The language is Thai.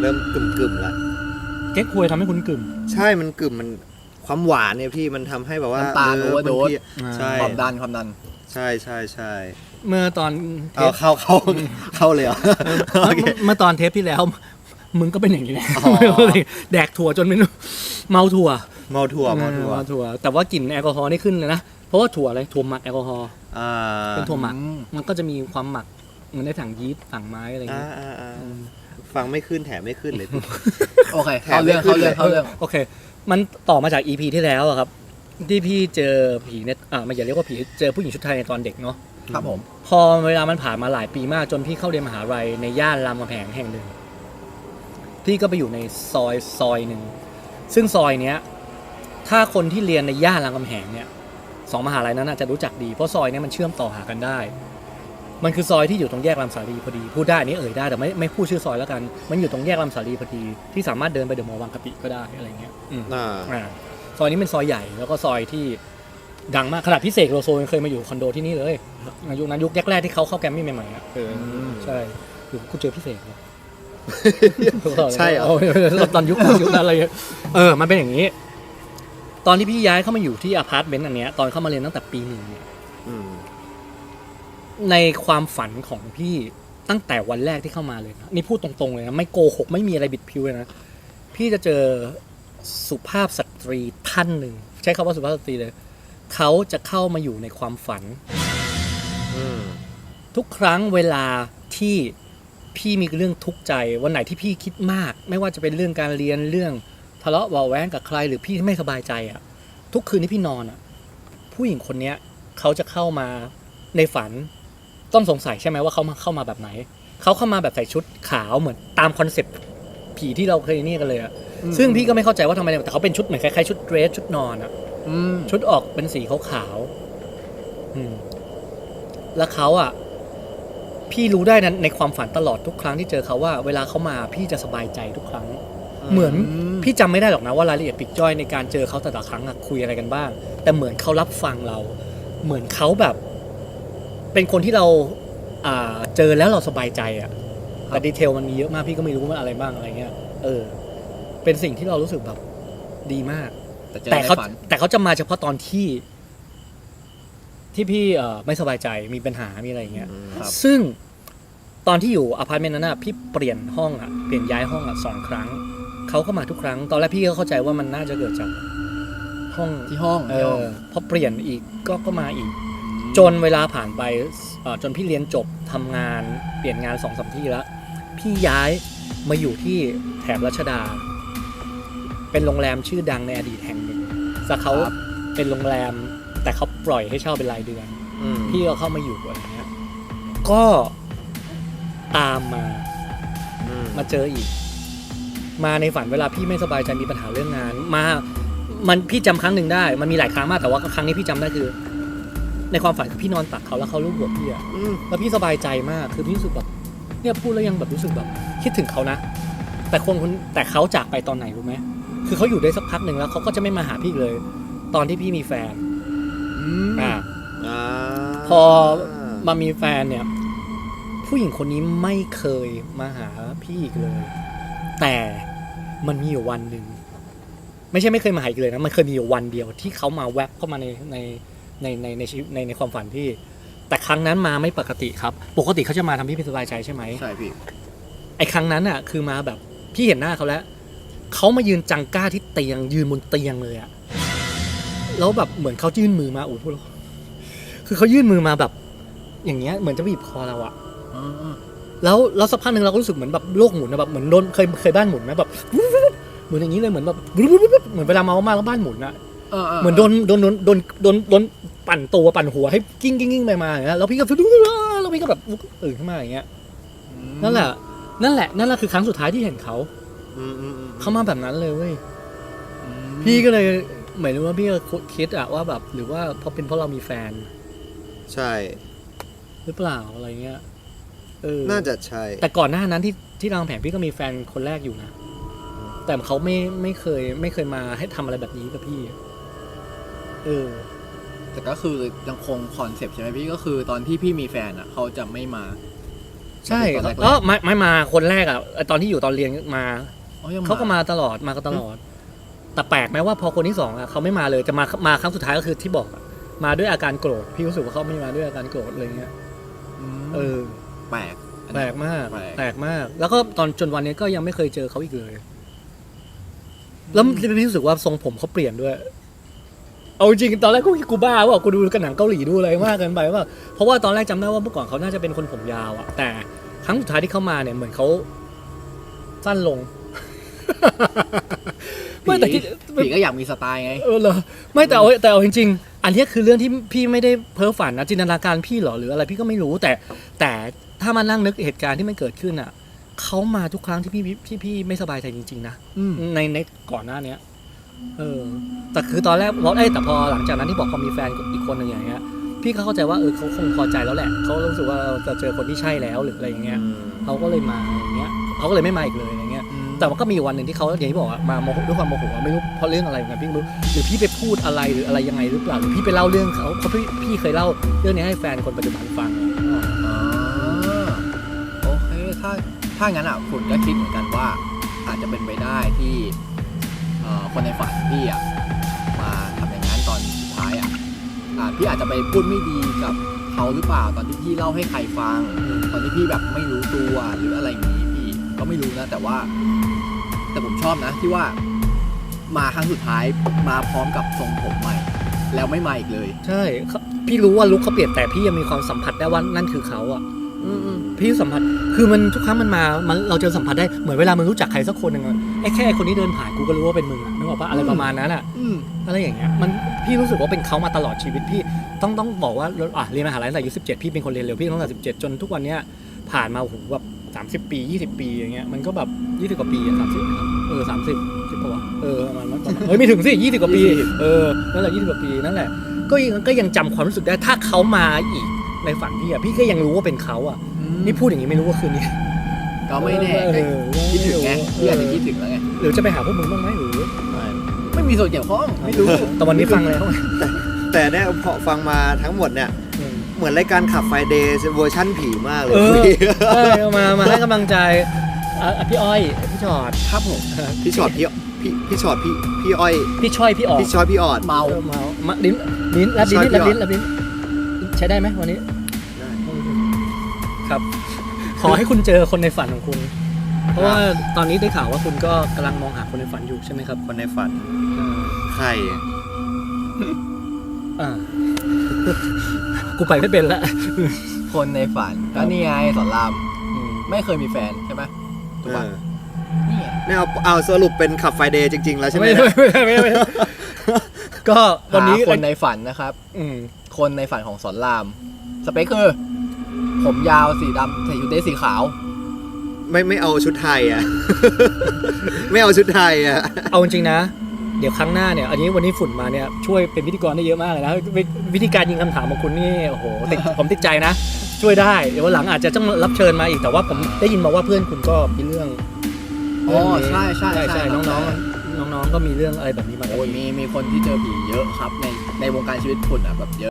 เริ่มกึ่มกึ่มๆละเก๊กฮวยทำให้คุณกึ่ม ใช่มันกึ่มมันความหวานเนี่ยพี่มันทำให้แบบว่าน้ำตาลเ overdose บางทีใช่ความดันความดัน ใช่ใช่ใช่เมื่อตอนเทเอาปเข้าเข้าเข้าเลยเหรอโอเค เมื่อตอนเทปที่แล้ว มึงก็เป็นอย่างนี้แหละอ๋อ แดกถั่วจนไม่รู้เมาถั่วเมาถั่วเมาถั่วเมาถั่ว แต่ว่ากลิ่นแอลกอฮอล์นี่ขึ้นเลยนะ เพราะว่าถั่วอะไรถั่วหมักแอลกอฮอล์อ่าเป็นถั่วหมัก อืม มันก็จะมีความหมัก เหมือนในถังยีสต์ถังไม้อะไรอย่างอ่าเงี้ยอ่าอ่าฟังไม่ขึ้นแถมไม่ขึ้นเลยพี่โอเคเข้าเรื่องเข้าเรื่องเข้าเรื่อง โอเค มันต่อมาจาก EP ที่แล้วอะครับ ที่พี่เจอผีเนี่ยอ่าไม่อย่าเรียกว่าผี เจอผู้หญิงชุดไทยในตอนเด็กเนาะ ครับผม พอเวลามันผ่านมาหลายปีมากจนพี่เข้าเรียนมหาลัยในย่านรามคำแหงแห่งหนึ่ง พี่ก็ไปอยู่ในซอยซอยหนึ่ง ซึ่งซอยเนี้ย ถ้าคนที่เรียนในย่านรามคำแหงเนี่ยสองมหาลัยนั้นน่ะจะรู้จักดี เพราะซอยเนี้ยมันเชื่อมต่อหากันได้ มันคือซอยที่อยู่ตรงแยกรามสาลีพอดีพูดได้อันนี้เอ่ยได้แต่ไม่ไม่พูดชื่อซอยแล้วกัน มันอยู่ตรงแยกรามสาลีพอดีที่สามารถเดินไปเดอะมอลล์บางกะปิก็ได้อะไรเงี้ยอืมอ่าอ่าซอยนี้เป็นซอยใหญ่แล้วก็ซอยที่ดังมากขนาดพี่เสกโลโซยังเคยมาอยู่คอนโดที่นี่เลยยุคนั้นยุคแรกๆที่เขาเข้าแกรมมี่ใหม่ๆอะเออใช่หรือกูเจอพี่เสกเหรอใช่เหรอ ตอนยุคยุคนั้นอะไรเงี้ยเออ มันเป็นอย่างนี้ ตอนที่พี่ย้ายเข้ามาอยู่ที่อพาร์ตเมนต์อันเนี้ยตอนเข้ามาเรียนตั้งแต่ปีหนึ่งเนี่ยอืม ในความฝันของพี่ตั้งแต่วันแรกที่เข้ามาเลยนะนี่พูดตรงๆเลยนะไม่โกหกไม่มีอะไรบิดพิวเลยนะพี่จะเจอสุภาพสตรีท่านหนึ่งใช้คำว่าสุภาพสตรีเลยเขาจะเข้ามาอยู่ในความฝันอืมทุกครั้งเวลาที่พี่มีเรื่องทุกข์ใจ วันไหนที่พี่คิดมาก ไม่ว่าจะเป็นเรื่องการเรียนเรื่องทะเลาะเบาะแว้งกับใคร หรือพี่ไม่สบายใจอะ ทุกคืนที่พี่นอนอะ ผู้หญิงคนเนี้ยเขาจะเข้ามาในฝัน ต้องสงสัยใช่ไหมว่าเขามาเข้ามาแบบไหน เขาเข้ามาแบบใส่ชุดขาวเหมือนตามคอนเซ็ปต์ผีที่เราเคยนี่กันเลยอะซึ่งพี่ก็ไม่เข้าใจว่าทำไมแต่เขาเป็นชุดเหมือนคล้ายๆชุดเดรสชุดนอนอะอืมชุดออกเป็นสีขาวๆอืมแล้วเขาอะพี่รู้ได้นะในความฝันตลอดทุกครั้งที่เจอเขาว่า เวลาเขามาพี่จะสบายใจทุกครั้ง เหมือนพี่จำไม่ได้หรอกนะว่ารายละเอียดปลีกย่อยในการเจอเขาแต่ละครั้งอะคุยอะไรกันบ้าง แต่เหมือนเขารับฟังเรา เหมือนเขาแบบ เป็นคนที่เราอ่าเจอแล้วเราสบายใจอะแต่ดีเทลมันมีเยอะมากพี่ก็ไม่รู้ว่าอะไรบ้างอะไรเงี้ยเออ เป็นสิ่งที่เรารู้สึกแบบดีมาก แต่เจอแต่ในเขาฝันแต่เขาจะมาเฉพาะตอนที่ ที่พี่เอ่อไม่สบายใจมีปัญหามีอะไรอย่างเงี้ยครับ ซึ่งตอนที่อยู่อพาร์ตเมนต์นั้นน่ะพี่เปลี่ยนห้องอะเปลี่ยนย้ายห้องอะสองครั้ง เขาก็มาทุกครั้ง ตอนแรกพี่ก็เข้าใจว่ามันน่าจะเกิดจากห้องที่ห้องเอที่ห้อองพอเปลี่ยนอีกก็ก็มาอีก จนเวลาผ่านไปเอ่อจนพี่เรียนจบทำงานเปลี่ยนงานสองสามที่แล้ว พี่ย้ายมาอยู่ที่แถบรัชดา เป็นโรงแรมชื่อดังในอดีตแห่งหนึ่งแต่เขาครับเป็นโรงแรมแต่เขาปล่อยให้เช่าเป็นรายเดือนอืมพี่ก็เข้ามาอยู่อะไรเงี้ยก็ตามมาอืมมาเจออีก มาในฝันเวลาพี่ไม่สบายใจมีปัญหาเรื่องงาน มา มันพี่จำครั้งหนึ่งได้ มันมีหลายครั้งมากแต่ว่าครั้งนี้พี่จำได้คือ ในความฝันคือพี่นอนตักเขาแล้วเขาลูบหัวพี่อะอืมแล้วพี่สบายใจมากคือพี่รู้สึกแบบเนี่ยพูดแล้วยังแบบรู้สึกแบบ คิดถึงเขานะ แต่คนคนแต่เขาจากไปตอนไหนรู้ไหมคือเขาอยู่ได้สักพักหนึ่งแล้วเขาก็จะไม่มาหาพี่อีกเลย ตอนที่พี่มีแฟนอืมอ่า อ่าพอ มามีแฟนเนี่ย ผู้หญิงคนนี้ไม่เคยมาหาพี่อีกเลย แต่มันมีอยู่วันหนึ่งไม่ใช่ไม่เคยมาหาอีกเลยนะมันเคยมีอยู่วันเดียวที่เขามาแวบเข้ามาในใน ในในในชีวิตในในความฝันพี่ แต่ครั้งนั้นมาไม่ปกติครับ ปกติเขาจะมาทำให้พี่สบายใจใช่ไหมใช่พี่ ไอ้ครั้งนั้นอะคือมาแบบพี่เห็นหน้าเขาแล้วเขามายืนจังก้าที่เตียง ยืนบนเตียงเลยอะแล้วแบบเหมือนเขายื่นมือมาโอ้ยพูดแล้วคือเขายื่นมือมาแบบ อย่างเงี้ยเหมือนจะบีบคอเราอะอืมแล้วแล้วสักพักหนึ่งเราก็รู้สึกเหมือนแบบโลกหมุนอะแบบเหมือนโดนเคยเคยบ้านหมุนไหมแบบเหมือนอย่างนี้เลยเหมือนแบบเหมือนเวลาเมามากแล้วบ้านหมุนอะเออเหมือนโดนโดนโดนโดนโดนโดน ปั่นตัวปั่นหัวให้กิ้งกิ้งกิ้งไปมาอย่างเงี้ยแล้วพี่ก็แล้วพี่ก็แบบตื่นขึ้นมาอย่างเงี้ยนั่นแหละ นั่นแหละ นั่นแหละคือครั้งสุดท้ายที่เห็นเขาอืมอืมอืมเขามาแบบนั้นเลยเว้ยอืมพี่ก็เลยหมายถึงว่าพี่ก็คิดอะว่าแบบ หรือว่าเพราะเป็นเพราะเรามีแฟน ใช่ หรือเปล่าอะไรเงี้ยเออน่าจะใช่ แต่ก่อนหน้านั้นที่ที่รางแผงพี่ก็มีแฟนคนแรกอยู่นะแต่เขาไม่ไม่เคย ไม่เคยมาให้ทำอะไรแบบนี้กับพี่ เออ แต่ก็คือยังคงคอนเซปต์ใช่ไหมพี่ก็คือตอนที่พี่มีแฟนอะ เขาจะไม่มาใช่ตอนแรกๆ เออไม่ไม่มาคนแรกอะไอ้ตอนที่อยู่ตอนเรียนมาอ๋อยัง เขาก็มาตลอดมากันตลอด แต่แปลกไหมว่าพอคนที่สองอะเขาไม่มาเลยจะมามาครั้งสุดท้ายก็คือที่บอกอะมาด้วยอาการโกรธพี่รู้สึกว่าเขาไม่มาด้วยอาการโกรธอะไรเงี้ยอืมเออ แปลกอันแปลนี้ กมากแปลก แปลกมาก แล้วก็ตอนจนวันนี้ก็ยังไม่เคยเจอเขาอีกเลย แล้วพี่รู้สึกว่าทรงผมเขาเปลี่ยนด้วย เอาจริงตอนแรกกูคิดกูบ้าว่ากูดูกันหนังเกาหลีดูอะไรมากเกินไปว่าเพราะว่าตอนแรกจำได้ว่าเมื่อก่อนเขาน่าจะเป็นคนผมยาวอะแต่ครั้งสุดท้ายที่เข้ามาเนี่ยเหมือนเขาสั้นลง ไม่แต่ผีที่ผีก็อยากมีสไตล์ไง เออเหรอไม่แต่เอาแต่เอาจริง ๆ อันเนี้ยคือเรื่องที่พี่ไม่ได้เพ้อฝันนะจินตนาการพี่เหรอหรืออะไรพี่ก็ไม่รู้แต่แต่ถ้ามานั่งนึกเหตุการณ์ที่มันเกิดขึ้นอะเขามาทุกครั้งที่พี่ที่พี่ไม่สบายใจจริงๆนะอืม ในในก่อนหน้าเนี้ย เออ แต่คือตอนแรกพอเอ้ยแต่พอหลังจากนั้นที่บอกเขามีแฟนอีกคนหนึ่งอย่างเงี้ย พี่ก็เข้าใจว่าเออเขาคงพอใจแล้วแหละ เขารู้สึกว่าเราจะเจอคนที่ใช่แล้วหรืออะไรอย่างเงี้ยเขาก็เลยมาอย่างเงี้ยเขาก็เลยไม่มาอีกเลยอย่างเงี้ย แต่มันก็มีวันหนึ่งที่เขาอย่างที่บอกอะมาโมโหด้วยความโมโหอะไม่รู้เพราะเรื่องอะไรเหมือนกันพี่ไม่รู้หรือพี่ไปพูดอะไรหรืออะไรยังไงหรือเปล่าหรือพี่ไปเล่าเรื่องเขาเพราะพี่พี่เคยเล่าเรื่องนี้ให้แฟนคนปัจจุบันฟังอ่าโอเคถ้าถ้างั้นอะคุณก็คิดเหมือนกันว่าอาจจะเป็นไปได้ที่เอ่อ คนในฝันพี่อะมาทำอย่างนั้นตอนสุดท้ายอะอ่าพี่อาจจะไปพูดไม่ดีกับเขาหรือเปล่าตอนที่พี่เล่าให้ใครฟัง ตอนที่พี่แบบไม่รู้ตัวหรืออะไรอย่างนี้พี่ก็ไม่รู้นะ แต่ว่า แต่ผมชอบนะ ที่ว่ามาครั้งสุดท้ายมาพร้อมกับทรงผมใหม่ แล้วไม่มาอีกเลย ใช่ พี่รู้ว่าลุคเขาเปลี่ยนแต่พี่ยังมีความสัมผัสได้ว่านั่นคือเขาอะ พี่สัมผัส คือมันทุกครั้งมันมามันเราจะสัมผัสได้ เหมือนเวลามึงรู้จักใครสักคนหนึ่งอะไอ้แค่คนที่เดินผ่านกูก็รู้ว่าเป็นมึงอะนึกออกปะอะไรประมาณนั้นอะ อืม อะไรอย่างเงี้ยมันพี่รู้สึกว่าเป็นเขามาตลอดชีวิตพี่ต้องต้องบอกว่าอะเรียนมหาลัยตั้งแต่อายุสิบเจ็ดพี่เป็นคนเรียนเร็วพี่ตั้งแต่สิบเจ็ดจนทุกวันเนี้ยผ่านมาโอ้โหแบบสามสิบปียี่สิบปีอย่างเงี้ยมันก็แบบยี่สิบกว่าปีสามสิบเออสามสิบสิบปะวะเออประมาณนั้นประมาณเฮ้ยไม่ถึงสิยี่สิบกว่าปี เออนั่นแหละยี่สิบกว่าปีนั่นแหละก็ยังก็ยังจำความรู้สึกได้ถ้าเขามาอีก ในฝันพี่อะพี่ก็ยังรู้ว่าเป็นเขาอะนี่พูดอย่างนี้ไม่รู้ว่าคืนนี้ก็ไม่แน่เออคิดถึงไงเอพี่ออาจจะคิดถึงแล้วไงหรือจะไปหาพวกมึงบ้างไหมหรือไม่มีส่วนเกี่ยวข้องไม่รู้แต่วันนี้ฟังแล้วแต่เนี่ยพอฟังมาทั้งหมดเนี่ยอืมเหมือนรายการขับไฟเดย์เวอร์ชั่นผีมากเลยเออพี่ใช่เอามามาให้กำลังใจอะอะพี่อ้อยพี่จอดครับผมพี่ชอดพี่พี่พี่ชอดพี่พี่อ้อยพี่ช่อยพี่ออกพี่ชอดพี่ออดเมาเออเมามาลิ้นลิ้นรับลิ้นช่อยพี่รับลิ้นออดรับลิ้น ใช้ได้ไหมวันนี้ได้ครับ ขอให้คุณเจอคนในฝันของคุณ เพราะว่าตอนนี้ได้ข่าวว่าคุณก็กำลังมองหาคนในฝันอยู่ใช่ไหมครับคนในฝันอ่าใครอะอ่ากูไปไม่เป็นละคนในฝันก็นี่ไงสอนรามอืมไม่เคยมีแฟนใช่ไหมถูกเอป่ะอนี่ไงเนี่ยเอาเอาสรุปเป็นขับไฟเดย์จริง ๆ แล้วใช่ไหมไม่เนี่ยไม่ไม่ไม่ไม่ไม่ก็วันนี้หาคนในฝันนะครับ อืม คนในฝันของสอนราม สเปคคือ ผมยาวสีดำใส่ชุดเดรสสีขาว ไม่ไม่เอาชุดไทยอะ ไม่เอาชุดไทยอะ เอาจริงๆนะ เดี๋ยวครั้งหน้าเนี่ย อันนี้วันนี้ฝุ่นมาเนี่ยช่วยเป็นพิธีกรได้เยอะมากเลยนะวิวิธีการยิงคำถามของคุณนี่โอ้โหติดผมติดใจนะ ช่วยได้เดี๋ยววันหลังอาจจะต้องรับเชิญมาอีกแต่ว่าผมได้ยินมาว่าเพื่อนคุณก็มีเรื่องอ๋อใช่ใช่ใช่ใช่ใช่ครับน้องใช่ๆน้องๆ ก็มีเรื่องอะไรแบบนี้มาโอ้ยมีมีคนที่เจอผีเยอะครับ ในในวงการชีวิตคุณอะแบบเยอะ